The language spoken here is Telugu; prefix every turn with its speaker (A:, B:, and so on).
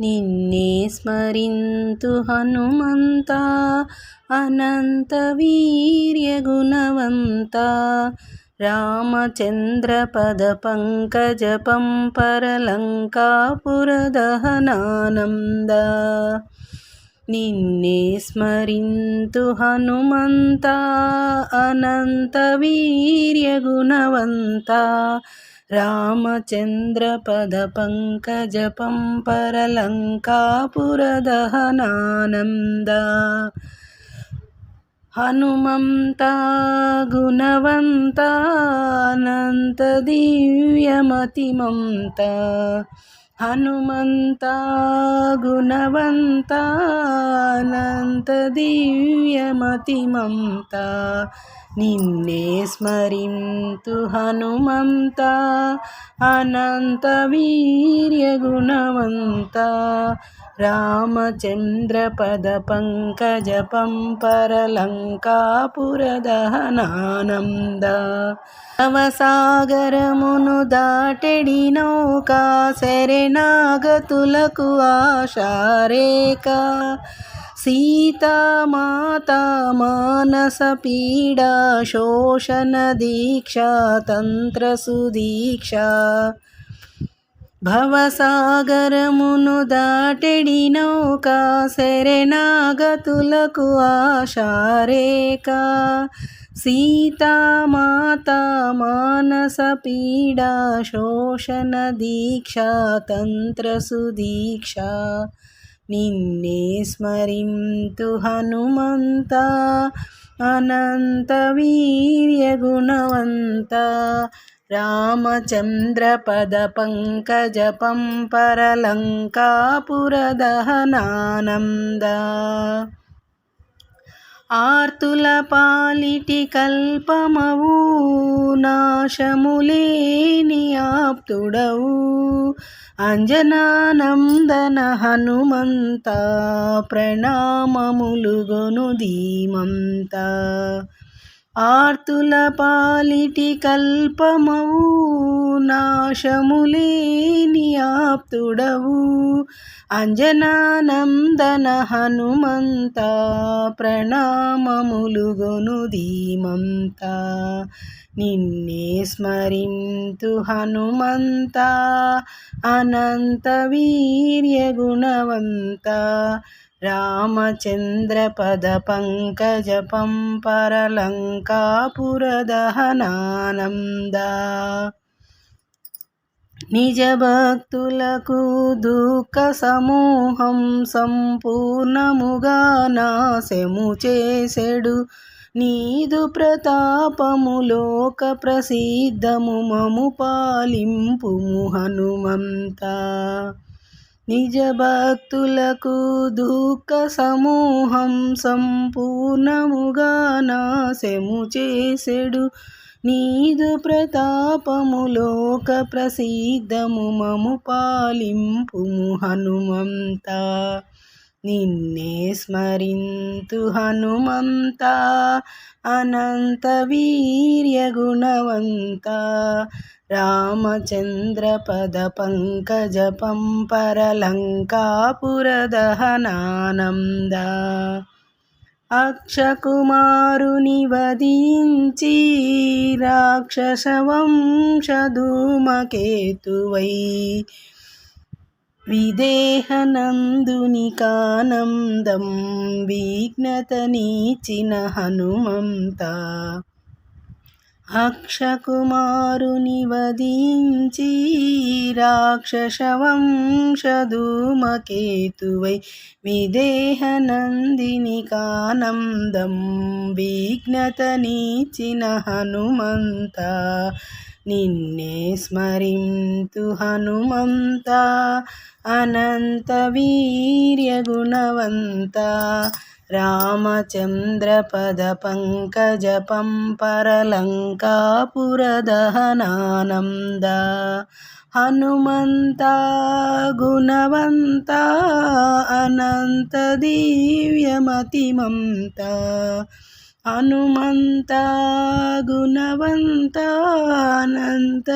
A: నిన్నే స్మరింతు హనుమంత అనంత వీర్య గుణవంత రామచంద్ర పద పంకజ పంపరలంకాపురదహనానంద. నిన్నే స్మరింతు హనుమంత అనంత వీర్య గుణవంత रामचन्द्रपदपङ्कजपं परलङ्कापुरदहनानन्द। हनुमंता गुणवंता हनुमन्ता गुणवन्तानन्तदिव्यमतिमन्ता నిన్నే స్మరింతు హనుమంత అనంత వీర్య గుణవంత రామచంద్ర పద పంకజ పంపరలంకాపురదహనానంద అవసాగరమును దాటెడి నౌకా శరణాగతులకు ఆశారేక సీతామాత మానస పీడా శోషణ దీక్ష తంత్ర సుదీక్ష భవసాగరమును దాటెడి నౌకా శరణాగతులకు ఆశారేక సీతామాత మానస పీడా శోషణ దీక్ష తంత్ర సుదీక్ష నిన్నే స్మరింతు హనుమంత అనంత వీర్య గుణవంత రామచంద్ర పద పంకజ పంపరలంకాపురదహనానంద ఆర్తుల పాలిటి కల్పమవు నాశములేని ఆప్తుడవు. అంజనానందన హనుమంత ప్రణామములుగొను ధీమంత. ఆర్తుల పాలిటి కల్పమవు నాశములేని ఆప్తుడవు. అంజనానందన హనుమంత ప్రణామములుగొను ధీమంత. నిన్నే స్మరింతు హనుమంత అనంత వీర్య గుణవంత రామచంద్ర పద నిజ భక్తులకు దుఃఖ సమూహం సంపూర్ణముగా నాశము చేసెడు. నీదు ప్రతాపము లోక ప్రసిద్ధము మము పాలింపు హనుమంత. నిజ భక్తులకు దుఃఖ సమూహం సంపూర్ణముగా నాశము చేసెడు. నీదు ప్రతాపములోక ప్రసిద్ధము మము పాలింపు హనుమంత. నిన్నే స్మరింతు హనుమంత అనంత వీర్య గుణవంత రామచంద్ర పద పంకజ పంపరలంకాపురదహనానంద అక్షకుమారుని వధించి రాక్షసవంశధూమకేతువై విదేహనందుని కానందం విఘ్నతనీచిన హనుమంత. అక్షకుమారుని వధించి రాక్షసవంశధూమకేతువై విదేహనందిని కానందం విఘ్నతనీచిన హనుమంత నిన్నే స్మరింతు హనుమంత అనంత వీర్య रामचन्द्रपदपङ्कजपं परलङ्कापुरदहनानन्द। हनुमन्ता गुणवन्ता अनन्तदिव्यमतिमन्ता। हनुमन्ता गुणवंता अनन्त